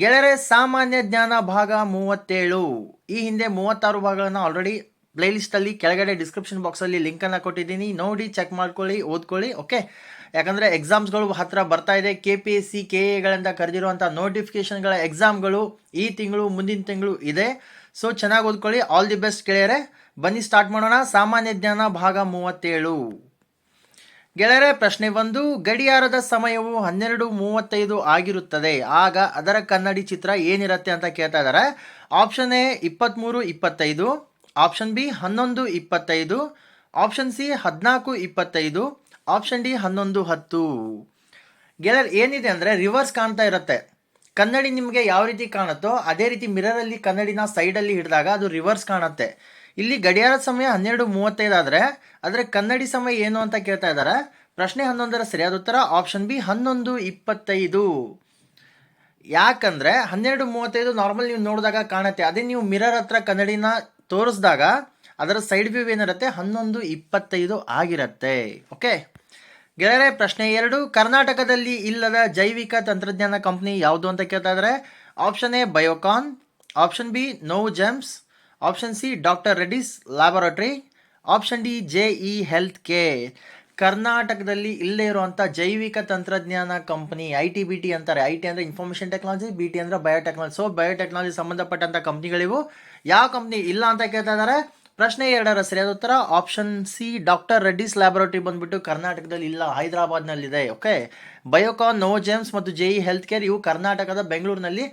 ಗೆಳೆಯರೆ, ಸಾಮಾನ್ಯ ಜ್ಞಾನ ಭಾಗ ಮೂವತ್ತೇಳು. ಈ ಹಿಂದೆ ಮೂವತ್ತಾರು ಭಾಗಗಳನ್ನು ಆಲ್ರೆಡಿ ಪ್ಲೇಲಿಸ್ಟಲ್ಲಿ ಕೆಳಗಡೆ ಡಿಸ್ಕ್ರಿಪ್ಷನ್ ಬಾಕ್ಸಲ್ಲಿ ಲಿಂಕನ್ನು ಕೊಟ್ಟಿದ್ದೀನಿ. ನೋಡಿ ಚೆಕ್ ಮಾಡ್ಕೊಳ್ಳಿ, ಓದ್ಕೊಳ್ಳಿ ಓಕೆ ಯಾಕಂದರೆ ಎಕ್ಸಾಮ್ಸ್ಗಳು ಹತ್ತಿರ ಬರ್ತಾ ಇದೆ. K P S C K ಎಗಳಿಂದ ಕರೆದಿರುವಂಥ ನೋಟಿಫಿಕೇಷನ್ಗಳ ಎಕ್ಸಾಮ್ಗಳು ಈ ತಿಂಗಳು, ಮುಂದಿನ ತಿಂಗಳು ಇದೆ. ಸೊ ಚೆನ್ನಾಗಿ ಓದ್ಕೊಳ್ಳಿ. ಆಲ್ ದಿ ಬೆಸ್ಟ್ ಗೆಳೆಯರೆ. ಬನ್ನಿ ಸ್ಟಾರ್ಟ್ ಮಾಡೋಣ. ಸಾಮಾನ್ಯ ಜ್ಞಾನ ಭಾಗ ಮೂವತ್ತೇಳು. ಗೆಳೆಯರೆ, ಪ್ರಶ್ನೆ ಒಂದು. ಗಡಿಯಾರದ ಸಮಯವು ಹನ್ನೆರಡು ಮೂವತ್ತೈದು ಆಗಿರುತ್ತದೆ. ಆಗ ಅದರ ಕನ್ನಡಿ ಚಿತ್ರ ಏನಿರುತ್ತೆ ಅಂತ ಕೇಳ್ತಾ ಇದ್ದಾರೆ ಆಪ್ಷನ್ ಎ ಇಪ್ಪತ್ತ್ಮೂರು ಇಪ್ಪತ್ತೈದು. ಆಪ್ಷನ್ ಬಿ, ಹನ್ನೊಂದು, ಇಪ್ಪತ್ತೈದು. ಆಪ್ಷನ್ ಸಿ, ಹದಿನಾಲ್ಕು, ಇಪ್ಪತ್ತೈದು. ಆಪ್ಷನ್ ಡಿ, ಹನ್ನೊಂದು, ಹತ್ತು. ಗೆಳೆಯರ್, ಏನಿದೆ ಅಂದರೆ ರಿವರ್ಸ್ ಕಾಣ್ತಾ ಇರುತ್ತೆ. ಕನ್ನಡಿ ನಿಮಗೆ ಯಾವ ರೀತಿ ಕಾಣುತ್ತೋ, ಅದೇ ರೀತಿ ಮಿರರಲ್ಲಿ, ಕನ್ನಡಿನ ಸೈಡಲ್ಲಿ ಹಿಡಿದಾಗ ಅದು ರಿವರ್ಸ್ ಕಾಣುತ್ತೆ. ಇಲ್ಲಿ ಗಡಿಯಾರ ಸಮಯ ಹನ್ನೆರಡು ಮೂವತ್ತೈದು ಆದರೆ ಕನ್ನಡಿ ಸಮಯ ಏನು ಅಂತ ಕೇಳ್ತಾ ಇದ್ದಾರೆ? ಪ್ರಶ್ನೆ ಹನ್ನೊಂದರ ಸರಿಯಾದ ಉತ್ತರ ಆಪ್ಷನ್ ಬಿ ಹನ್ನೊಂದು ಇಪ್ಪತ್ತೈದು. ಯಾಕಂದರೆ ಹನ್ನೆರಡು ಮೂವತ್ತೈದು ನಾರ್ಮಲ್ ನೀವು ನೋಡಿದಾಗ ಕಾಣುತ್ತೆ. ಅದೇ ನೀವು ಮಿರರ್ ಹತ್ರ ಕನ್ನಡಿನ ತೋರಿಸಿದಾಗ ಅದರ ಸೈಡ್ ವ್ಯೂ ಏನಿರುತ್ತೆ? ಹನ್ನೊಂದು ಇಪ್ಪತ್ತೈದು ಆಗಿರುತ್ತೆ. ಓಕೆ ಗೆಳೆಯರೆ, ಪ್ರಶ್ನೆ ಎರಡು, ಕರ್ನಾಟಕದಲ್ಲಿ ಇಲ್ಲದ ಜೈವಿಕ ತಂತ್ರಜ್ಞಾನ ಕಂಪ್ನಿ ಯಾವುದು ಅಂತ ಕೇಳ್ತಾ ಇದ್ದಾರೆ? Option A Biocon option B Novozymes option C, doctor Reddy's laboratory. Option D, G E health care ಕರ್ನಾಟಕದಲ್ಲಿ ಇಲ್ಲೇ ಇರುವಂಥ ಜೈವಿಕ ತಂತ್ರಜ್ಞಾನ company, I T, B T ಅಂತಾರೆ. ಐ ಟಿ ಅಂದರೆ ಇನ್ಫಾರ್ಮೇಷನ್ ಟೆಕ್ನಾಲಜಿ ಬಿ ಟಿ ಅಂದರೆ ಬಯೋಟೆಕ್ನಾಲಜಿ ಸೊ ಬಯೋಟೆಕ್ನಾಲಜಿ ಸಂಬಂಧಪಟ್ಟಂಥ ಕಂಪ್ನಿಗಳಿವು ಯಾವ ಕಂಪ್ನಿ? ಇಲ್ಲ ಅಂತ ಕೇಳ್ತಾ ಇದ್ದಾರೆ. ಪ್ರಶ್ನೆ ಎರಡರ ಸರಿಯಾದ ಉತ್ತರ, option C, doctor Reddy's laboratory ಬಂದ್ಬಿಟ್ಟು ಕರ್ನಾಟಕದಲ್ಲಿ ಇಲ್ಲ, ಹೈದರಾಬಾದ್ನಲ್ಲಿದೆ. ಓಕೆ ಬಯೋಕಾನ್, ನೋಜೆಮ್ಸ್ ಮತ್ತು ಜೆ ಇ ಹೆಲ್ತ್ ಕೇರ್ ಇವು ಕರ್ನಾಟಕದ ಬೆಂಗಳೂರಿನಲ್ಲಿ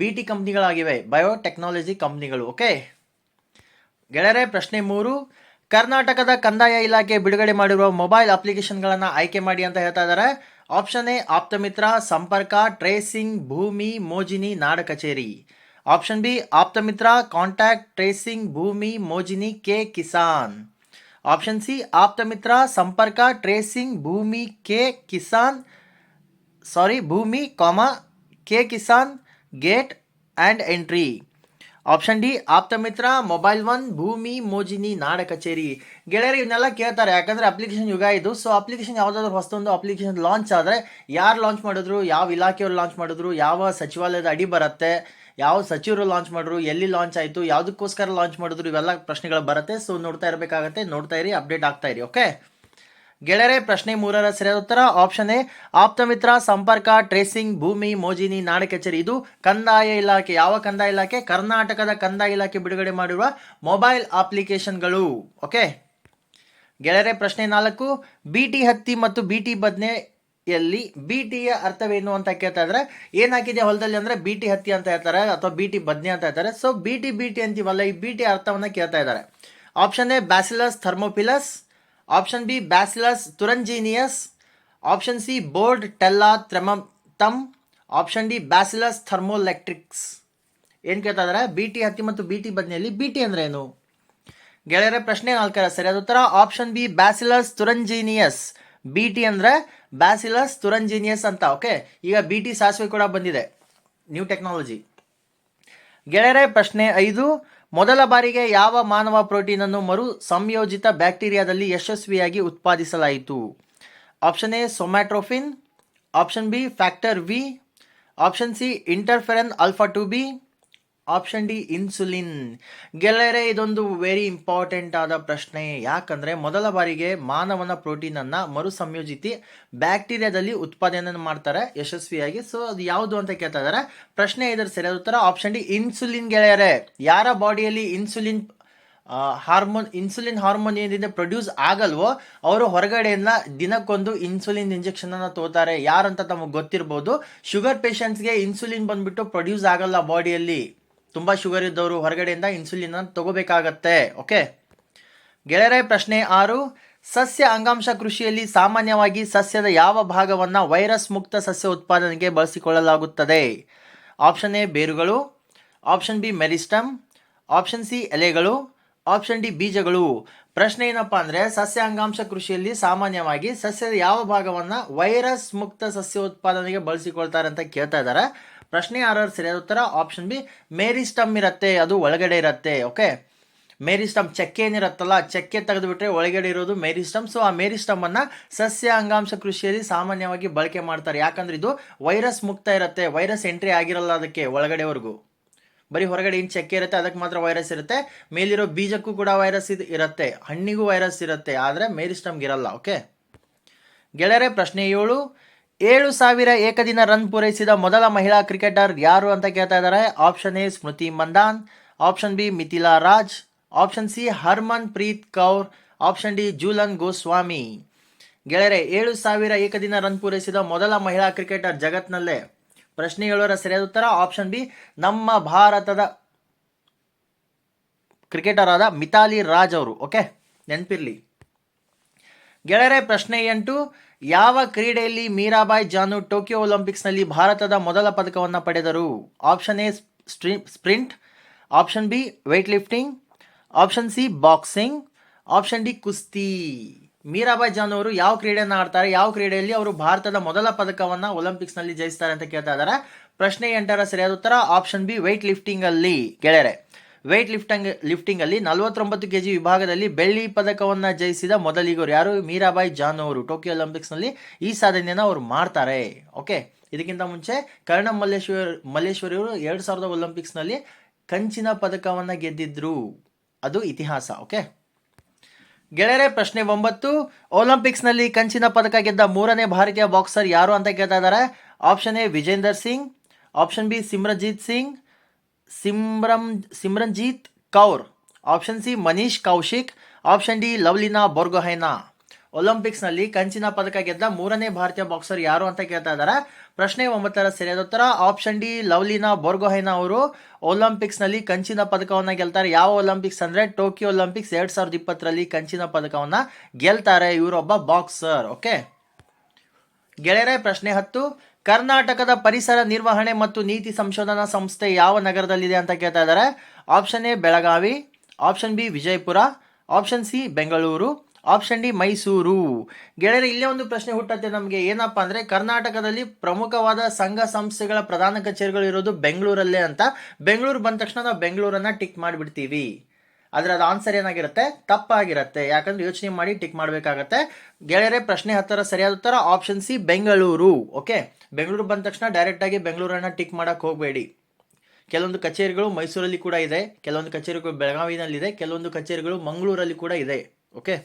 ಬಿ ಟಿ ಕಂಪ್ನಿಗಳಾಗಿವೆ. ಬಯೋಟೆಕ್ನಾಲಜಿ ಕಂಪ್ನಿಗಳು. ಓಕೆ ಗೆಳೆಯರೆ, ಪ್ರಶ್ನೆ ಮೂರು. ಕರ್ನಾಟಕದ ಕಂದಾಯ ಇಲಾಖೆ ಬಿಡುಗಡೆ ಮಾಡಿರುವ ಮೊಬೈಲ್ ಅಪ್ಲಿಕೇಶನ್ಗಳನ್ನು ಆಯ್ಕೆ ಮಾಡಿ ಅಂತ ಹೇಳ್ತಾ ಇದ್ದಾರೆ. ಆಪ್ಷನ್ ಎ, ಆಪ್ತಮಿತ್ರ, ಸಂಪರ್ಕ, tracing, Bhoomi, Mojini, Nada Kacheri. Option B, Aptamitra, contact, tracing, Bhoomi, Mojini, K, Kisan. Option C, Aptamitra, ಸಂಪರ್ಕ, tracing, Bhoomi, K, Kisan, sorry, Bhoomi, ಕಾಮ, K, Kisan, gate and entry. Option D Aptamitra mobile one Bhoomi Mojini Nada ಕಚೇರಿ ಗೆಳೆಯರು ಇವನ್ನೆಲ್ಲ ಕೇಳ್ತಾರೆ, ಯಾಕಂದರೆ application ಯುಗ ಇದು. So application ಯಾವುದಾದ್ರೂ ಹೊಸದೊಂದು ಅಪ್ಲಿಕೇಶನ್ ಲಾಂಚ್ ಆದರೆ ಯಾರು ಲಾಂಚ್ ಮಾಡಿದ್ರು, ಯಾವ ಇಲಾಖೆಯವರು ಲಾಂಚ್ ಮಾಡಿದ್ರು, ಯಾವ ಸಚಿವಾಲಯದ ಅಡಿ ಬರುತ್ತೆ, ಯಾವ ಸಚಿವರು ಲಾಂಚ್ ಮಾಡಿದ್ರು, ಎಲ್ಲಿ ಲಾಂಚ್ ಆಯಿತು, ಯಾವುದಕ್ಕೋಸ್ಕರ ಲಾಂಚ್ ಮಾಡಿದ್ರು, ಇವೆಲ್ಲ ಪ್ರಶ್ನೆಗಳು ಬರುತ್ತೆ. ಸೊ ನೋಡ್ತಾ ಇರಬೇಕಾಗತ್ತೆ, ನೋಡ್ತಾ ಇರಿ ಅಪ್ಡೇಟ್ ಆಗ್ತಾ ಇರಿ ಓಕೆ ಗೆಳೆಯರೆ, ಪ್ರಶ್ನೆ ಮೂರರ ಸರಿಯಾದ ಉತ್ತರ ಆಪ್ಷನ್ ಎ, ಆಪ್ತಮಿತ್ರ, ಸಂಪರ್ಕ ಟ್ರೇಸಿಂಗ್ ಭೂಮಿ, ಮೋಜಿನಿ ನಾಡ ಕಚೇರಿ ಇದು ಕಂದಾಯ ಇಲಾಖೆ. ಯಾವ ಕಂದಾಯ ಇಲಾಖೆ? ಕರ್ನಾಟಕದ ಕಂದಾಯ ಇಲಾಖೆ ಬಿಡುಗಡೆ ಮಾಡಿರುವ ಮೊಬೈಲ್ ಅಪ್ಲಿಕೇಶನ್ಗಳು. ಓಕೆ? ಗೆಳೆಯರೆ, ಪ್ರಶ್ನೆ ನಾಲ್ಕು, ಬಿ ಟಿ ಹತ್ತಿ ಮತ್ತು ಬಿ ಟಿ ಬದನೆಯಲ್ಲಿ ಬಿ ಟಿಯ ಅರ್ಥವೇನು ಅಂತ ಕೇಳ್ತಾ ಇದ್ರೆ ಏನಾಗಿದೆ ಹೊಲದಲ್ಲಿ ಅಂದ್ರೆ ಬಿ ಟಿ ಹತ್ತಿ ಅಂತ ಹೇಳ್ತಾರೆ, ಅಥವಾ ಬಿ ಟಿ ಬದನೆ ಅಂತ ಹೇಳ್ತಾರೆ. So B T B T ಅಂತೀವಲ್ಲ, ಈ ಬಿ ಟಿ ಅರ್ಥವನ್ನ ಕೇಳ್ತಾ ಇದ್ದಾರೆ. Option A, bacillus thermophilus option B bacillus thuringiensis option C Bordetella ಥ್ರೆಮತಮ್ option D bacillus thermoelectrics ಏನು ಕೇಳ್ತಾ ಇದ್ದಾರೆ ಬಿ ಟಿ ಹತ್ತಿ ಮತ್ತು ಬಿ ಟಿ ಬದನೆಯಲ್ಲಿ ಬಿ ಟಿ ಅಂದ್ರೆ ಏನು? ಗೆಳೆಯರ, ಪ್ರಶ್ನೆ ನಾಲ್ಕರ ಸರಿಯಾದ ಉತ್ತರ. Option B bacillus thuringiensis B T ಅಂದ್ರೆ ಬ್ಯಾಸಿಲಸ್ ತುರಂಜೀನಿಯಸ್ ಅಂತ ಓಕೆ ಈಗ ಬಿ ಟಿ ಸಾಸಿವೆ ಕೂಡ ಬಂದಿದೆ. ನ್ಯೂ ಟೆಕ್ನಾಲಜಿ ಗೆಳೆಯರೇ, ಪ್ರಶ್ನೆ ಐದು. ಮೊದಲ ಬಾರಿಗೆ ಯಾವ ಮಾನವ ಪ್ರೋಟೀನ್ ಅನ್ನು ಮರು ಸಂಯೋಜಿತ ಬ್ಯಾಕ್ಟೀರಿಯಾದಲ್ಲಿ ಯಶಸ್ವಿಯಾಗಿ ಉತ್ಪಾದಿಸಲಾಯಿತು? Option A, somatotropin. Option B, factor V. Option C, interferon alpha two B. Option D insulin ಗೆಳೆಯರೆ, ಇದೊಂದು ವೆರಿ ಇಂಪಾರ್ಟೆಂಟ್ ಆದ ಪ್ರಶ್ನೆ. ಯಾಕಂದ್ರೆ, ಮೊದಲ ಬಾರಿಗೆ ಮಾನವನ ಪ್ರೋಟೀನ್ ಅನ್ನ ಮರು ಸಂಯೋಜಿತಿ ಬ್ಯಾಕ್ಟೀರಿಯಾದಲ್ಲಿ ಉತ್ಪಾದನೆ ಮಾಡ್ತಾರೆ ಯಶಸ್ವಿಯಾಗಿ. ಸೊ ಅದು ಯಾವುದು ಅಂತ ಕೇಳ್ತಾ ಇದ್ದಾರೆ ಪ್ರಶ್ನೆ ಇದರ ಸರಿಯಾದ ಉತ್ತರ ಆಪ್ಷನ್ ಡಿ ಇನ್ಸುಲಿನ್ ಗೆಳೆಯರೆ. ಯಾರ ಬಾಡಿಯಲ್ಲಿ ಇನ್ಸುಲಿನ್ ಹಾರ್ಮೋನ್ ಇನ್ಸುಲಿನ್ ಹಾರ್ಮೋನ್ ಏನಿದೆ ಪ್ರೊಡ್ಯೂಸ್ ಆಗಲ್ವೋ, ಅವರು ಹೊರಗಡೆಯಿಂದ ದಿನಕ್ಕೊಂದು ಇನ್ಸುಲಿನ್ ಇಂಜೆಕ್ಷನ್ ಅನ್ನ ತೋತಾರೆ ಯಾರಂತ ತಮಗೆ ಗೊತ್ತಿರ್ಬೋದು. ಶುಗರ್ ಪೇಷಂಟ್ಸ್ಗೆ ಇನ್ಸುಲಿನ್ ಬಂದ್ಬಿಟ್ಟು ಪ್ರೊಡ್ಯೂಸ್ ಆಗಲ್ಲ ಬಾಡಿಯಲ್ಲಿ. ತುಂಬ ಶುಗರ್ ಇದ್ದವರು ಹೊರಗಡೆಯಿಂದ ಇನ್ಸುಲಿನ್ ತಗೋಬೇಕಾಗತ್ತೆ ಓಕೆ ಗೆಳೆಯರೇ, ಪ್ರಶ್ನೆ ಆರು. ಸಸ್ಯ ಅಂಗಾಂಶ ಕೃಷಿಯಲ್ಲಿ ಸಾಮಾನ್ಯವಾಗಿ ಸಸ್ಯದ ಯಾವ ಭಾಗವನ್ನು ವೈರಸ್ ಮುಕ್ತ ಸಸ್ಯ ಉತ್ಪಾದನೆಗೆ ಬಳಸಿಕೊಳ್ಳಲಾಗುತ್ತದೆ? ಆಪ್ಷನ್ ಎ, ಬೇರುಗಳು. Option B, meristem. Option C, ಎಲೆಗಳು. ಆಪ್ಷನ್ ಡಿ, ಬೀಜಗಳು. ಪ್ರಶ್ನೆ ಏನಪ್ಪಾ ಅಂದ್ರೆ, ಸಸ್ಯ ಅಂಗಾಂಶ ಕೃಷಿಯಲ್ಲಿ ಸಾಮಾನ್ಯವಾಗಿ ಸಸ್ಯದ ಯಾವ ಭಾಗವನ್ನ ವೈರಸ್ ಮುಕ್ತ ಸಸ್ಯ ಉತ್ಪಾದನೆಗೆ ಬಳಸಿಕೊಳ್ತಾರೆ ಅಂತ ಕೇಳ್ತಾ ಇದ್ದಾರೆ. ಪ್ರಶ್ನೆ ಯಾರು ಸರಿಯಾದ ಉತ್ತರ ಆಪ್ಷನ್ ಬಿ ಮೇರಿ ಸ್ಟಮ್ ಇರುತ್ತೆ, ಅದು ಒಳಗಡೆ ಇರುತ್ತೆ ಓಕೆ ಮೇರಿ ಸ್ಟಮ್ ಚಕ್ಕೆ ಏನಿರುತ್ತಲ್ಲ ಚಕ್ಕೆ ತೆಗೆದುಬಿಟ್ರೆ ಒಳಗಡೆ ಇರೋದು ಮೇರಿ ಸ್ಟಮ್ ಸೊ ಆ ಮೇರಿ ಸ್ಟಮ್ ಅನ್ನ ಸಸ್ಯ ಅಂಗಾಂಶ ಕೃಷಿಯಲ್ಲಿ ಸಾಮಾನ್ಯವಾಗಿ ಬಳಕೆ ಮಾಡ್ತಾರೆ. ಯಾಕಂದ್ರೆ ಇದು ವೈರಸ್ ಮುಕ್ತ ಇರುತ್ತೆ ವೈರಸ್ ಎಂಟ್ರಿ ಆಗಿರಲ್ಲ ಅದಕ್ಕೆ ಒಳಗಡೆವರೆಗೂ. ಬರೀ ಹೊರಗಡೆ ಏನು ಚಕ್ಕೆ ಇರುತ್ತೆ, ಅದಕ್ಕೆ ಮಾತ್ರ ವೈರಸ್ ಇರುತ್ತೆ. ಮೇಲಿರೋ ಬೀಜಕ್ಕೂ ಕೂಡ ವೈರಸ್ ಇದು ಇರುತ್ತೆ, ಹಣ್ಣಿಗೂ ವೈರಸ್ ಇರುತ್ತೆ, ಆದರೆ ಮೇರಿ ಸ್ಟಮ್ಗೆ ಇರಲ್ಲ ಓಕೆ ಗೆಳೆಯರೆ, ಪ್ರಶ್ನೆ ಏಳು ಏಳು ಸಾವಿರ ಏಕದಿನ ರನ್ ಪೂರೈಸಿದ ಮೊದಲ ಮಹಿಳಾ ಕ್ರಿಕೆಟರ್ ಯಾರು ಅಂತ ಕೇಳ್ತಾ ಇದ್ದಾರೆ? Option A Smriti Mandhana, option B Mithali Raj, option C Harmanpreet Kaur, option D Jhulan Goswami. ಗೆಳೆಯರೆ, ಏಳು ಸಾವಿರ ಏಕದಿನ ರನ್ ಪೂರೈಸಿದ ಮೊದಲ ಮಹಿಳಾ ಕ್ರಿಕೆಟರ್ ಜಗತ್ನಲ್ಲೇ. ಪ್ರಶ್ನೆ ಹೇಳುವರ ಸರಿಯಾದ ಉತ್ತರ, ಆಪ್ಷನ್ ಬಿ ನಮ್ಮ ಭಾರತದ ಕ್ರಿಕೆಟರ್ ಆದ ಮಿತಾಲಿ ರಾಜ್ ಅವರು, ಓಕೆ? ನೆನಪಿರ್ಲಿ. ಗೆಳೆಯರೆ, ಪ್ರಶ್ನೆ ಎಂಟು. ಯಾವ ಕ್ರೀಡೆಯಲ್ಲಿ ಮೀರಾಬಾಯ್ ಜಾನು ಟೋಕಿಯೋ ಒಲಿಂಪಿಕ್ಸ್ನಲ್ಲಿ ಭಾರತದ ಮೊದಲ ಪದಕವನ್ನು ಪಡೆದರು? Option A sprint. Option B weight lifting option C, boxing. Option D, ಕುಸ್ತಿ. ಮೀರಾಬಾಯ್ ಜಾನು ಅವರು ಯಾವ ಕ್ರೀಡೆಯನ್ನು ಆಡ್ತಾರೆ? ಯಾವ ಕ್ರೀಡೆಯಲ್ಲಿ ಅವರು ಭಾರತದ ಮೊದಲ ಪದಕವನ್ನು ಒಲಿಂಪಿಕ್ಸ್ನಲ್ಲಿ ಜಯಿಸ್ತಾರೆ ಅಂತ ಕೇಳ್ತಾ ಇದ್ದಾರೆ? ಪ್ರಶ್ನೆ ಎಂಟರ ಸರಿಯಾದ ಉತ್ತರ ಆಪ್ಷನ್ ಬಿ ವೆಯ್ಟ್ ಲಿಫ್ಟಿಂಗಲ್ಲಿ ಗೆಳೆಯರೆ ವೆಯ್ಟ್ ಲಿಫ್ಟಿಂಗ್ ಲಿಫ್ಟಿಂಗ್ ಅಲ್ಲಿ ನಲವತ್ತೊಂಬತ್ತು ಕೆಜಿ ವಿಭಾಗದಲ್ಲಿ ಬೆಳ್ಳಿ ಪದಕವನ್ನ ಜಯಿಸಿದ ಮೊದಲಿಗರು ಯಾರು? ಮೀರಾಬಾಯಿ ಜಾನು ಅವರು ಟೋಕಿಯೋ ಒಲಿಂಪಿಕ್ಸ್ನಲ್ಲಿ ಈ ಸಾಧನೆಯನ್ನು ಅವರು ಮಾಡ್ತಾರೆ. ಓಕೆ, ಇದಕ್ಕಿಂತ ಮುಂಚೆ ಕರ್ಣ ಮಲ್ಲೇಶ್ವರ್ ಮಲ್ಲೇಶ್ವರಿ ಅವರು ಎರಡು ಸಾವಿರದ ಒಲಿಂಪಿಕ್ಸ್ನಲ್ಲಿ ಕಂಚಿನ ಪದಕವನ್ನು ಗೆದ್ದಿದ್ರು. ಅದು ಇತಿಹಾಸ, ಓಕೆ? ಗೆಳೆಯರೆ, ಪ್ರಶ್ನೆ ಒಂಬತ್ತು. ಒಲಿಂಪಿಕ್ಸ್ನಲ್ಲಿ ಕಂಚಿನ ಪದಕ ಗೆದ್ದ ಮೂರನೇ ಭಾರತೀಯ ಬಾಕ್ಸರ್ ಯಾರು ಅಂತ ಕೇಳ್ತಾ ಇದ್ದಾರೆ? Option A Vijender Singh, option B Simranjit Singh Simran Simranjeet Kaur. Option C Manish Kaushik. Option D Lovlina Borgohain. ಒಲಿಂಪಿಕ್ಸ್ನಲ್ಲಿ ಕಂಚಿನ ಪದಕ ಗೆದ್ದ ಮೂರನೇ ಭಾರತೀಯ ಬಾಕ್ಸರ್ ಯಾರು ಅಂತ ಕೇಳ್ತಾ ಇದ್ದಾರೆ. ಪ್ರಶ್ನೆ ಒಂಬತ್ತರ ಸರಿಯಾದ ಉತ್ತರ. ಆಪ್ಷನ್ ಡಿ ಲವ್ಲಿನಾ ಬೊರ್ಗೊಹೈನಾ ಅವರು. ಒಲಿಂಪಿಕ್ಸ್ನಲ್ಲಿ ಕಂಚಿನ ಪದಕವನ್ನು ಗೆಲ್ತಾರೆ. ಯಾವ ಒಲಿಂಪಿಕ್ಸ್ ಅಂದರೆ? ಟೋಕಿಯೋ ಒಲಿಂಪಿಕ್ಸ್ ಎರಡು ಸಾವಿರದ ಇಪ್ಪತ್ತರಲ್ಲಿ ಕಂಚಿನ ಪದಕವನ್ನು ಗೆಲ್ತಾರೆ ಇವರೊಬ್ಬ ಬಾಕ್ಸರ್ ಓಕೆ ಗೆಳೆಯರೇ, ಪ್ರಶ್ನೆ ಹತ್ತು. ಕರ್ನಾಟಕದ ಪರಿಸರ ನಿರ್ವಹಣೆ ಮತ್ತು ನೀತಿ ಸಂಶೋಧನಾ ಸಂಸ್ಥೆ ಯಾವ ನಗರದಲ್ಲಿದೆ ಅಂತ ಕೇಳ್ತಾ ಇದ್ದಾರೆ. Option A Belagavi. Option B Vijayapura. Option C Bengaluru. Option D Mysuru. ಗೆಳೆಯರೆ, ಇಲ್ಲೇ ಒಂದು ಪ್ರಶ್ನೆ ಹುಟ್ಟತ್ತೆ ನಮಗೆ. ಏನಪ್ಪ ಅಂದರೆ, ಕರ್ನಾಟಕದಲ್ಲಿ ಪ್ರಮುಖವಾದ ಸಂಘ ಸಂಸ್ಥೆಗಳ ಪ್ರಧಾನ ಕಚೇರಿಗಳು ಇರೋದು ಬೆಂಗಳೂರಲ್ಲೇ ಅಂತ. ಬೆಂಗಳೂರು ಬಂದ ತಕ್ಷಣ ನಾವು ಬೆಂಗಳೂರನ್ನು ಟಿಕ್ ಮಾಡಿಬಿಡ್ತೀವಿ. ಆದರೆ ಅದು ಆನ್ಸರ್ ಏನಾಗಿರುತ್ತೆ? ತಪ್ಪಾಗಿರುತ್ತೆ. ಯಾಕಂದ್ರೆ ಯೋಚನೆ ಮಾಡಿ ಟಿಕ್ ಮಾಡಬೇಕಾಗತ್ತೆ. ಗೆಳೆಯರೆ ಪ್ರಶ್ನೆ ಹತ್ತರ ಸರಿಯಾದ ಉತ್ತರ option C Bengaluru. Okay Bengaluru ಬಂದ ತಕ್ಷಣ ಡೈರೆಕ್ಟಾಗಿ ಬೆಂಗಳೂರನ್ನ ಟಿಕ್ ಮಾಡಕ್ಕೆ ಹೋಗಬೇಡಿ. ಕೆಲವೊಂದು ಕಚೇರಿಗಳು ಮೈಸೂರಲ್ಲಿ ಕೂಡ ಇದೆ. ಕೆಲವೊಂದು ಕಚೇರಿಗಳು ಬೆಳಗಾವಿನಲ್ಲಿದೆ. ಕೆಲವೊಂದು ಕಚೇರಿಗಳು ಮಂಗಳೂರಲ್ಲಿ ಕೂಡ ಇದೆ. ಓಕೆ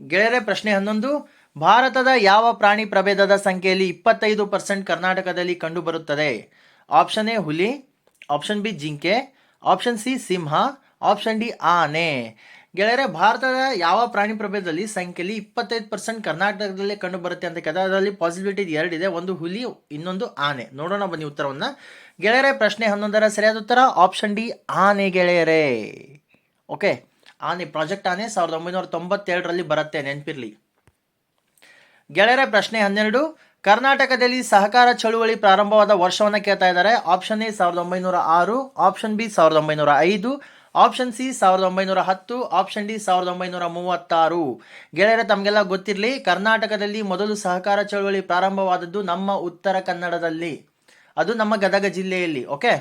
ಗೆಳೆಯರೆ ಪ್ರಶ್ನೆ ಹನ್ನೊಂದು. ಭಾರತದ ಯಾವ ಪ್ರಾಣಿ ಪ್ರಭೇದದ ಸಂಖ್ಯೆಯಲ್ಲಿ ಇಪ್ಪತ್ತೈದು ಪರ್ಸೆಂಟ್ ಕರ್ನಾಟಕದಲ್ಲಿ ಕಂಡುಬರುತ್ತದೆ? ಆಪ್ಷನ್ ಎ ಹುಲಿ ಆಪ್ಷನ್ ಬಿ ಜಿಂಕೆ ಆಪ್ಷನ್ ಸಿ ಸಿಂಹ ಆಪ್ಷನ್ ಡಿ ಆನೆ. ಗೆಳೆಯರೆ, ಭಾರತದ ಯಾವ ಪ್ರಾಣಿ ಪ್ರಭೇದದಲ್ಲಿ ಸಂಖ್ಯೆಯಲ್ಲಿ ಇಪ್ಪತ್ತೈದು ಪರ್ಸೆಂಟ್ ಕರ್ನಾಟಕದಲ್ಲೇ ಕಂಡು ಬರುತ್ತೆ ಅಂತ ಕೇಳಿದ್ರೆ ಅದರಲ್ಲಿ ಪಾಸಿಬಿಲಿಟಿ ಎರಡಿದೆ ಒಂದು ಹುಲಿ, ಇನ್ನೊಂದು ಆನೆ. ನೋಡೋಣ ಬನ್ನಿ ಉತ್ತರವನ್ನು. ಗೆಳೆಯರೆ, ಪ್ರಶ್ನೆ ಹನ್ನೊಂದರ ಸರಿಯಾದ ಉತ್ತರ? ಆಪ್ಷನ್ ಡಿ, ಆನೆ ಗೆಳೆಯರೆ. ಓಕೆ, ಆನೆ, ಪ್ರಾಜೆಕ್ಟ್ ಆನೆ ಸಾವಿರದ ಒಂಬೈನೂರ ತೊಂಬತ್ತೆರಡರಲ್ಲಿ ಬರುತ್ತೆ, ನೆನಪಿರ್ಲಿ. ಗೆಳೆಯರೆ, ಪ್ರಶ್ನೆ ಹನ್ನೆರಡು. ಕರ್ನಾಟಕದಲ್ಲಿ ಸಹಕಾರ ಚಳುವಳಿ ಪ್ರಾರಂಭವಾದ ವರ್ಷವನ್ನು ಕೇಳ್ತಾ ಇದ್ದಾರೆ. ಆಪ್ಷನ್ ಎ, ಸಾವಿರದ ಒಂಬೈನೂರ ಆರು. ಆಪ್ಷನ್ ಬಿ, ಸಾವಿರದ ಒಂಬೈನೂರ ಐದು. ಆಪ್ಷನ್ ಸಿ ಸಾವಿರದ ಒಂಬೈನೂರ ಹತ್ತು, ಆಪ್ಷನ್ ಡಿ ಸಾವಿರದ ಒಂಬೈನೂರ ಮೂವತ್ತಾರು. ಗೆಳೆಯರ ತಮಗೆಲ್ಲ ಗೊತ್ತಿರಲಿ, ಕರ್ನಾಟಕದಲ್ಲಿ ಮೊದಲು ಸಹಕಾರ ಚಳುವಳಿ ಪ್ರಾರಂಭವಾದದ್ದು ನಮ್ಮ ಉತ್ತರ ಕನ್ನಡದಲ್ಲಿ. ಅದು ನಮ್ಮ ಗದಗ ಜಿಲ್ಲೆಯಲ್ಲಿ, ಓಕೆ?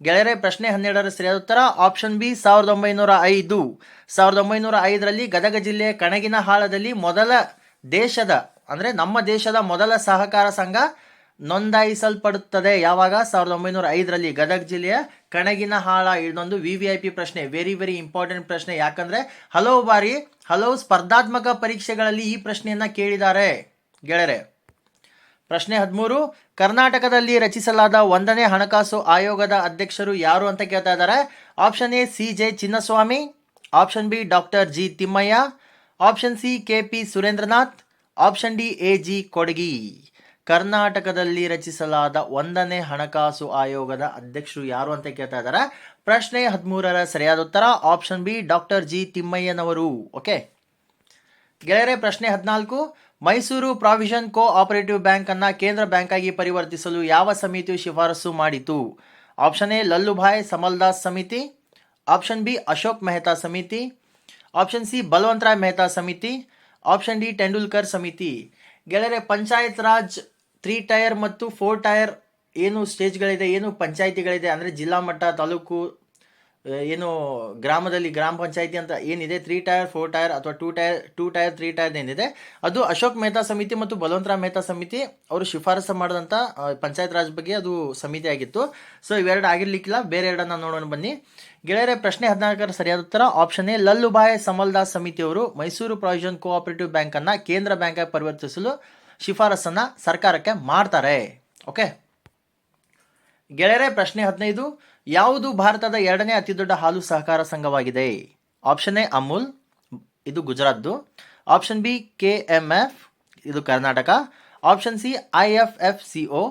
ಗೆಳೆಯರೆ, ಪ್ರಶ್ನೆ ಹನ್ನೆರಡರ ಸರಿಯಾದ ಉತ್ತರ, ಆಪ್ಷನ್ ಬಿ ಸಾವಿರದ ಒಂಬೈನೂರ ಐದು. ಸಾವಿರದ ಒಂಬೈನೂರ ಐದರಲ್ಲಿ ಗದಗ ಜಿಲ್ಲೆಯ ಕಣಗಿನ ಹಾಳದಲ್ಲಿ ಮೊದಲ ದೇಶದ, ಅಂದರೆ ನಮ್ಮ ದೇಶದ ಮೊದಲ ಸಹಕಾರ ಸಂಘ ನೋಂದಾಯಿಸಲ್ಪಡುತ್ತದೆ. ಯಾವಾಗ? ಸಾವಿರದ ಒಂಬೈನೂರ ಐದರಲ್ಲಿ ಗದಗ ಜಿಲ್ಲೆಯ ಕಣಗಿನ ಹಾಳ ಇದೊಂದು ವಿ ವಿ ಐ ಪಿ ಪ್ರಶ್ನೆ ವೆರಿ ವೆರಿ ಇಂಪಾರ್ಟೆಂಟ್ ಪ್ರಶ್ನೆ. ಯಾಕಂದ್ರೆ ಹಲವು ಬಾರಿ, ಹಲವು ಸ್ಪರ್ಧಾತ್ಮಕ ಪರೀಕ್ಷೆಗಳಲ್ಲಿ ಈ ಪ್ರಶ್ನೆಯನ್ನ ಕೇಳಿದ್ದಾರೆ. ಗೆಳೆಯರೆ, ಪ್ರಶ್ನೆ ಹದಿಮೂರು, ಕರ್ನಾಟಕದಲ್ಲಿ ರಚಿಸಲಾದ ಒಂದನೇ ಹಣಕಾಸು ಆಯೋಗದ ಅಧ್ಯಕ್ಷರು ಯಾರು ಅಂತ ಕೇಳ್ತಾ ಇದ್ದಾರೆ? Option A C J Chinnaswamy option B doctor G Thimmayya option C K P Surendranath option D A G Kodagi. ಕರ್ನಾಟಕದಲ್ಲಿ ರಚಿಸಲಾದ ಒಂದನೇ ಹಣಕಾಸು ಆಯೋಗದ ಅಧ್ಯಕ್ಷರು ಯಾರು ಅಂತ ಕೇಳ್ತಾ ಇದ್ದಾರೆ? ಪ್ರಶ್ನೆ ಹದಿಮೂರರ ಸರಿಯಾದ ಉತ್ತರ ಆಪ್ಷನ್ ಬಿ ಡಾಕ್ಟರ್ ಜಿ ತಿಮ್ಮಯ್ಯನವರು. ಓಕೆ ಗೆಳೆಯರೆ, ಪ್ರಶ್ನೆ ಹದಿನಾಲ್ಕು. Mysuru provision cooperative bank ಅನ್ನ ಕೇಂದ್ರ ಬ್ಯಾಂಕ್ ಆಗಿ ಪರಿವರ್ತಿಸಲು ಯಾವ ಸಮಿತಿಯು ಶಿಫಾರಸು ಮಾಡಿತು? ಆಪ್ಷನ್ ಎ, ಲಲ್ಲುಭಾಯ್ ಸಮಲ್ದಾಸ್ ಸಮಿತಿ. ಆಪ್ಷನ್ ಬಿ, ಅಶೋಕ್ ಮೆಹ್ತಾ ಸಮಿತಿ. ಆಪ್ಷನ್ ಸಿ, ಬಲವಂತರಾಯ್ ಮೆಹ್ತಾ ಸಮಿತಿ. ಆಪ್ಷನ್ ಡಿ, ತೆಂಡೂಲ್ಕರ್ ಸಮಿತಿ. ಗೆಳೆಯರೆ, ಪಂಚಾಯತ್ ರಾಜ್ ತ್ರೀ ಟೈರ್ ಮತ್ತು ಫೋರ್ ಟೈರ್ ಏನು ಸ್ಟೇಜ್ಗಳಿದೆ, ಏನು ಪಂಚಾಯಿತಿಗಳಿದೆ, ಅಂದರೆ ಜಿಲ್ಲಾ ಮಟ್ಟ, ತಾಲೂಕು ಏನು ಗ್ರಾಮದಲ್ಲಿ ಗ್ರಾಮ ಪಂಚಾಯಿತಿ ಅಂತ ಏನಿದೆ? ತ್ರೀ ಟೈರ್ ಫೋರ್ ಟೈರ್ ಅಥವಾ two tier two tier three tier ಏನಿದೆ? ಅದು ಅಶೋಕ್ ಮೆಹ್ತಾ ಸಮಿತಿ ಮತ್ತು ಬಲವಂತರಾವ್ ಮೆಹ್ತಾ ಸಮಿತಿ ಅವರು ಶಿಫಾರಸು ಮಾಡಿದಂಥ ಪಂಚಾಯತ್ ರಾಜ್ ಬಗ್ಗೆ ಅದು ಸಮಿತಿ ಆಗಿತ್ತು. ಸೊ ಇವೆರಡು ಆಗಿರ್ಲಿಕ್ಕಿಲ್ಲ. ಬೇರೆ ಎರಡನ್ನ ನೋಡೋಣ ಬನ್ನಿ. ಗೆಳೆಯರೆ, ಪ್ರಶ್ನೆ ಹದಿನಾಲ್ಕರ ಸರಿಯಾದ ಉತ್ತರ. ಆಪ್ಷನ್ ಎ, ಲಲ್ಲುಬಾಯ್ ಸಮಲ್ದಾಸ್ ಸಮಿತಿಯವರು ಮೈಸೂರು ಪ್ರಾವಿಷನ್ ಕೋಆಪರೇಟಿವ್ ಬ್ಯಾಂಕನ್ನು ಕೇಂದ್ರ ಬ್ಯಾಂಕಾಗಿ ಪರಿವರ್ತಿಸಲು ಶಿಫಾರಸನ್ನು ಸರ್ಕಾರಕ್ಕೆ ಮಾಡ್ತಾರೆ. ಓಕೆ ಗೆಳೆಯರೆ, ಪ್ರಶ್ನೆ ಹದಿನೈದು. ಯಾವುದು ಭಾರತದ ಎರಡನೇ ಅತಿದೊಡ್ಡ ಹಾಲು ಸಹಕಾರ ಸಂಘವಾಗಿದೆ? Option A, Amul. ಇದು ಗುಜರಾತ್ದು. Option B, K M F. ಇದು Karnataka. Option C, I F F C O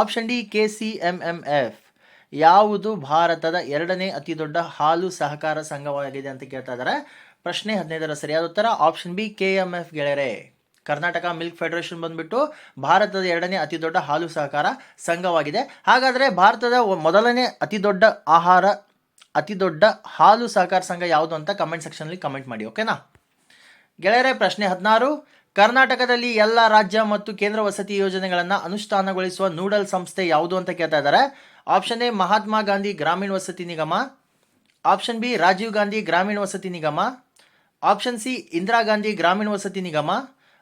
option D, K C M M F. ಯಾವುದು ಭಾರತದ ಎರಡನೇ ಅತಿ ದೊಡ್ಡ ಹಾಲು ಸಹಕಾರ ಸಂಘವಾಗಿದೆ ಅಂತ ಕೇಳ್ತಾ ಇದ್ದಾರೆ. ಪ್ರಶ್ನೆ ಹದಿನೈದರ ಸರಿಯಾದ ಉತ್ತರ. Option B, K M F ಗೆಳೆಯರೆ. ಕರ್ನಾಟಕ ಮಿಲ್ಕ್ ಫೆಡರೇಷನ್ ಬಂದ್ಬಿಟ್ಟು ಭಾರತದ ಎರಡನೇ ಅತಿ ದೊಡ್ಡ ಹಾಲು ಸಹಕಾರ ಸಂಘವಾಗಿದೆ. ಹಾಗಾದರೆ ಭಾರತದ ಮೊದಲನೇ ಅತಿ ದೊಡ್ಡ ಆಹಾರ ಅತಿ ದೊಡ್ಡ ಹಾಲು ಸಹಕಾರ ಸಂಘ ಯಾವುದು ಅಂತ ಕಮೆಂಟ್ ಸೆಕ್ಷನಲ್ಲಿ ಕಮೆಂಟ್ ಮಾಡಿ ಓಕೆನಾ ಗೆಳೆಯರೇ, ಪ್ರಶ್ನೆ ಹದಿನಾರು. ಕರ್ನಾಟಕದಲ್ಲಿ ಎಲ್ಲ ರಾಜ್ಯ ಮತ್ತು ಕೇಂದ್ರ ವಸತಿ ಯೋಜನೆಗಳನ್ನು ಅನುಷ್ಠಾನಗೊಳಿಸುವ ನೂಡಲ್ ಸಂಸ್ಥೆ ಯಾವುದು ಅಂತ ಕೇಳ್ತಾ ಇದ್ದಾರೆ. ಆಪ್ಷನ್ ಎ, ಮಹಾತ್ಮ ಗಾಂಧಿ ಗ್ರಾಮೀಣ ವಸತಿ ನಿಗಮ. ಆಪ್ಷನ್ ಬಿ, ರಾಜೀವ್ ಗಾಂಧಿ ಗ್ರಾಮೀಣ ವಸತಿ ನಿಗಮ. ಆಪ್ಷನ್ ಸಿ, ಇಂದಿರಾ ಗಾಂಧಿ ಗ್ರಾಮೀಣ ವಸತಿ ನಿಗಮ.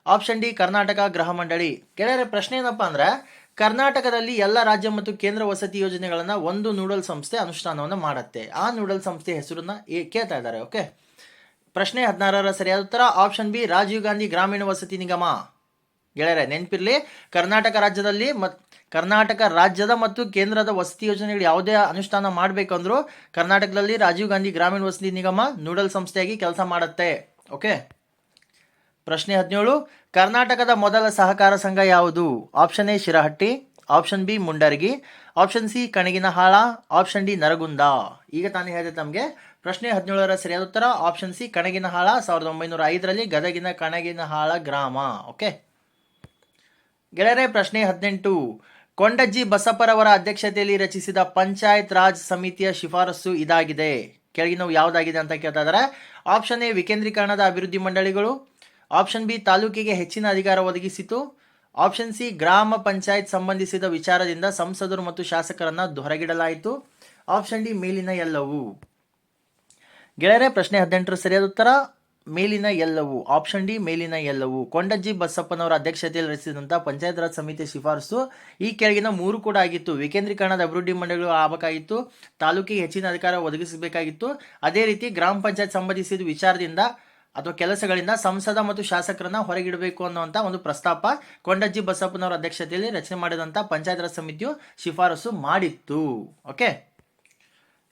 ಆಪ್ಷನ್ ಡಿ ಕರ್ನಾಟಕ ಗೃಹ ಮಂಡಳಿ. ಗೆಳೆಯರ, ಪ್ರಶ್ನೆ ಏನಪ್ಪಾ ಅಂದ್ರೆ, ಕರ್ನಾಟಕದಲ್ಲಿ ಎಲ್ಲ ರಾಜ್ಯ ಮತ್ತು ಕೇಂದ್ರ ವಸತಿ ಯೋಜನೆಗಳನ್ನು ಒಂದು ನೂಡಲ್ ಸಂಸ್ಥೆ ಅನುಷ್ಠಾನವನ್ನು ಮಾಡುತ್ತೆ. ಆ ನೂಡಲ್ ಸಂಸ್ಥೆ ಹೆಸರನ್ನ ಕೇಳ್ತಾ ಇದ್ದಾರೆ, ಓಕೆ? ಪ್ರಶ್ನೆ ಹದಿನಾರರ ಸರಿಯಾದ ಉತ್ತರ, ಆಪ್ಷನ್ ಬಿ, ರಾಜೀವ್ ಗಾಂಧಿ ಗ್ರಾಮೀಣ ವಸತಿ ನಿಗಮ. ಗೆಳೆಯರೆ, ನೆನಪಿರ್ಲಿ, ಕರ್ನಾಟಕ ರಾಜ್ಯದಲ್ಲಿ ಮತ್, ಕರ್ನಾಟಕ ರಾಜ್ಯದ ಮತ್ತು ಕೇಂದ್ರದ ವಸತಿ ಯೋಜನೆಗಳು ಯಾವುದೇ ಅನುಷ್ಠಾನ ಮಾಡಬೇಕಂದ್ರೂ, ಕರ್ನಾಟಕದಲ್ಲಿ ರಾಜೀವ್ ಗಾಂಧಿ ಗ್ರಾಮೀಣ ವಸತಿ ನಿಗಮ ನೂಡಲ್ ಸಂಸ್ಥೆಯಾಗಿ ಕೆಲಸ ಮಾಡುತ್ತೆ, ಓಕೆ? ಪ್ರಶ್ನೆ ಹದಿನೇಳು, ಕರ್ನಾಟಕದ ಮೊದಲ ಸಹಕಾರ ಸಂಘ ಯಾವುದು? Option A, Shirahatti, option B, Mundargi, option C, Kanaginahal, option D, Naragund. ಈಗ ತಾನೇ ಹೇಳಿದೆ ತಮಗೆ, ಪ್ರಶ್ನೆ ಹದಿನೇಳರ ಸರಿಯಾದ ಉತ್ತರ, ಆಪ್ಷನ್ ಸಿ, ಕಣಗಿನಹಾಳ, ಸಾವಿರದ ಒಂಬೈನೂರ ಐದರಲ್ಲಿ ಗದಗಿನ ಕಣಗಿನಹಾಳ ಗ್ರಾಮ. ಓಕೆ? ಗೆಳೆಯರೆ, ಪ್ರಶ್ನೆ ಹದಿನೆಂಟು, ಕೊಂಡಜ್ಜಿ ಬಸಪ್ಪರವರ ಅಧ್ಯಕ್ಷತೆಯಲ್ಲಿ ರಚಿಸಿದ ಪಂಚಾಯತ್ ರಾಜ್ ಸಮಿತಿಯ ಶಿಫಾರಸು ಇದಾಗಿದೆ. ಕೆಳಗಿನವು ಯಾವುದಾಗಿದೆ ಅಂತ ಕೇಳ್ತಾ ಇದ್ದಾರೆ ಆಪ್ಷನ್ ಎ, ವಿಕೇಂದ್ರೀಕರಣದ ಅಭಿವೃದ್ಧಿ ಮಂಡಳಿಗಳು. ಆಪ್ಷನ್ ಬಿ ತಾಲೂಕಿಗೆ ಹೆಚ್ಚಿನ ಅಧಿಕಾರ ಒದಗಿಸಿತು. ಆಪ್ಷನ್ ಸಿ ಗ್ರಾಮ ಪಂಚಾಯತ್ ಸಂಬಂಧಿಸಿದ ವಿಚಾರದಿಂದ ಸಂಸದರು ಮತ್ತು ಶಾಸಕರನ್ನು ಹೊರಗಿಡಲಾಯಿತು. ಆಪ್ಷನ್ ಡಿ ಮೇಲಿನ ಎಲ್ಲವು. ಗೆಳೆಯರೆ, ಪ್ರಶ್ನೆ ಹದಿನೆಂಟರ ಸರಿಯಾದ ಉತ್ತರ, ಮೇಲಿನ ಎಲ್ಲವು. ಆಪ್ಷನ್ ಡಿ ಮೇಲಿನ ಎಲ್ಲವು. ಕೊಂಡಜ್ಜಿ ಬಸಪ್ಪನವರ ಅಧ್ಯಕ್ಷತೆಯಲ್ಲಿ ರಚಿಸಿದಂಥ ಪಂಚಾಯತ್ ರಾಜ್ ಸಮಿತಿ ಶಿಫಾರಸು ಈ ಕೆಳಗಿನ ಮೂರು ಕೂಡ ಆಗಿತ್ತು. ವಿಕೇಂದ್ರೀಕರಣದ ಅಭಿವೃದ್ಧಿ ಮಂಡಳಿಗಳು ಆಗಬೇಕಾಗಿತ್ತು. ತಾಲೂಕಿಗೆ ಹೆಚ್ಚಿನ ಅಧಿಕಾರ ಒದಗಿಸಬೇಕಾಗಿತ್ತು. ಅದೇ ರೀತಿ ಗ್ರಾಮ ಪಂಚಾಯತ್ ಸಂಬಂಧಿಸಿದ ವಿಚಾರದಿಂದ ಅಥವಾ ಕೆಲಸಗಳಿಂದ ಸಂಸದ ಮತ್ತು ಶಾಸಕರನ್ನ ಹೊರಗಿಡಬೇಕು ಅನ್ನುವಂಥ ಒಂದು ಪ್ರಸ್ತಾಪ ಕೊಂಡಜ್ಜಿ ಬಸಪ್ಪನವರ ಅಧ್ಯಕ್ಷತೆಯಲ್ಲಿ ರಚನೆ ಮಾಡಿದಂಥ ಪಂಚಾಯತ್ ರಾಜ್ ಸಮಿತಿಯು ಶಿಫಾರಸು ಮಾಡಿತ್ತು. ಓಕೆ?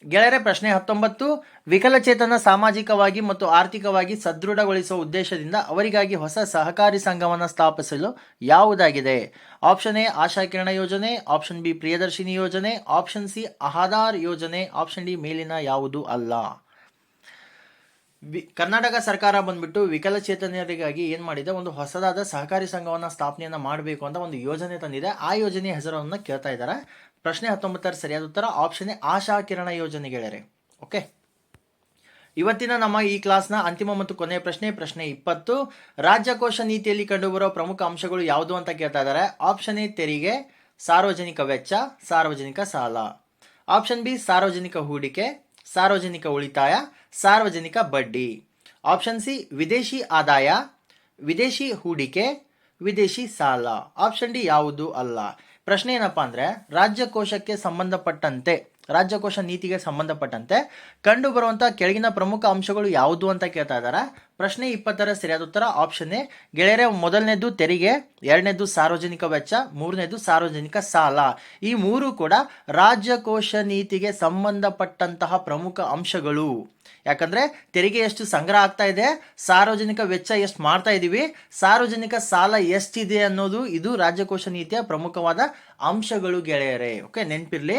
ಗೆಳೆಯರೆ, ಪ್ರಶ್ನೆ ಹತ್ತೊಂಬತ್ತು. ವಿಕಲಚೇತನ ಸಾಮಾಜಿಕವಾಗಿ ಮತ್ತು ಆರ್ಥಿಕವಾಗಿ ಸದೃಢಗೊಳಿಸುವ ಉದ್ದೇಶದಿಂದ ಅವರಿಗಾಗಿ ಹೊಸ ಸಹಕಾರಿ ಸಂಘವನ್ನು ಸ್ಥಾಪಿಸಲು ಯಾವುದಾಗಿದೆ? ಆಪ್ಷನ್ ಎ, ಆಶಾಕಿರಣ ಯೋಜನೆ. ಆಪ್ಷನ್ ಬಿ, ಪ್ರಿಯದರ್ಶಿನಿ ಯೋಜನೆ. ಆಪ್ಷನ್ ಸಿ ಆಧಾರ್ ಯೋಜನೆ. ಆಪ್ಷನ್ ಡಿ, ಮೇಲಿನ ಯಾವುದು ಅಲ್ಲ. ವಿ ಕರ್ನಾಟಕ ಸರ್ಕಾರ ಬಂದ್ಬಿಟ್ಟು ವಿಕಲಚೇತನರಿಗಾಗಿ ಏನು ಮಾಡಿದೆ? ಒಂದು ಹೊಸದಾದ ಸಹಕಾರಿ ಸಂಘವನ್ನು ಸ್ಥಾಪನೆಯನ್ನು ಮಾಡಬೇಕು ಅಂತ ಒಂದು ಯೋಜನೆ ತಂದಿದೆ. ಆ ಯೋಜನೆಯ ಹೆಸರನ್ನು ಕೇಳ್ತಾ ಇದ್ದಾರೆ. ಪ್ರಶ್ನೆ ಹತ್ತೊಂಬತ್ತರ ಸರಿಯಾದ ಉತ್ತರ ಆಪ್ಷನ್ ಆಶಾ ಕಿರಣ ಯೋಜನೆ ಗೆಳೆಯರೆ. ಓಕೆ ಇವತ್ತಿನ ನಮ್ಮ ಈ ಕ್ಲಾಸ್ನ ಅಂತಿಮ ಮತ್ತು ಕೊನೆಯ ಪ್ರಶ್ನೆ ಪ್ರಶ್ನೆ ಇಪ್ಪತ್ತು. ರಾಜ್ಯಕೋಶ ನೀತಿಯಲ್ಲಿ ಕಂಡುಬರುವ ಪ್ರಮುಖ ಅಂಶಗಳು ಯಾವುದು ಅಂತ ಕೇಳ್ತಾ ಇದ್ದಾರೆ. ಆಪ್ಷನ್ ಎ ತೆರಿಗೆ, ಸಾರ್ವಜನಿಕ ವೆಚ್ಚ, ಸಾರ್ವಜನಿಕ ಸಾಲ. ಆಪ್ಷನ್ ಬಿ ಸಾರ್ವಜನಿಕ ಹೂಡಿಕೆ ಸಾರ್ವಜನಿಕ ಉಳಿತಾಯ, ಸಾರ್ವಜನಿಕ ಬಡ್ಡಿ. ಆಪ್ಷನ್ ಸಿ, ವಿದೇಶಿ ಆದಾಯ, ವಿದೇಶಿ ಹೂಡಿಕೆ, ವಿದೇಶಿ ಸಾಲ. ಆಪ್ಷನ್ ಡಿ ಯಾವುದು ಅಲ್ಲ. ಪ್ರಶ್ನೆ ಏನಪ್ಪಾ ಅಂದ್ರೆ, ರಾಜ್ಯಕೋಶಕ್ಕೆ ಸಂಬಂಧಪಟ್ಟಂತೆ ರಾಜ್ಯಕೋಶ ನೀತಿಗೆ ಸಂಬಂಧಪಟ್ಟಂತೆ ಕಂಡು ಬರುವಂತ ಕೆಳಗಿನ ಪ್ರಮುಖ ಅಂಶಗಳು ಯಾವುದು ಅಂತ ಕೇಳ್ತಾ ಇದ್ದಾರೆ ಪ್ರಶ್ನೆ ಇಪ್ಪತ್ತರ ಸರಿಯಾದ ಉತ್ತರ ಆಪ್ಷನ್ ಎ, ಗೆಳೆಯರೆ ಮೊದಲನೇದು ತೆರಿಗೆ ಎರಡನೇದು ಸಾರ್ವಜನಿಕ ವೆಚ್ಚ ಮೂರನೇದು ಸಾರ್ವಜನಿಕ ಸಾಲ. ಈ ಮೂರು ಕೂಡ ರಾಜ್ಯಕೋಶ ನೀತಿಗೆ ಸಂಬಂಧಪಟ್ಟಂತಹ ಪ್ರಮುಖ ಅಂಶಗಳು. ಯಾಕಂದ್ರೆ ತೆರಿಗೆ ಎಷ್ಟು ಸಂಗ್ರಹ ಆಗ್ತಾ ಇದೆ, ಸಾರ್ವಜನಿಕ ವೆಚ್ಚ ಎಷ್ಟು ಮಾಡ್ತಾ ಇದ್ದೀವಿ ಸಾರ್ವಜನಿಕ ಸಾಲ ಎಷ್ಟಿದೆ ಅನ್ನೋದು ಇದು ರಾಜ್ಯಕೋಶ ನೀತಿಯ ಪ್ರಮುಖವಾದ ಅಂಶಗಳು ಗೆಳೆಯರೆ. ಓಕೆ, ನೆನ್ಪಿರ್ಲಿ?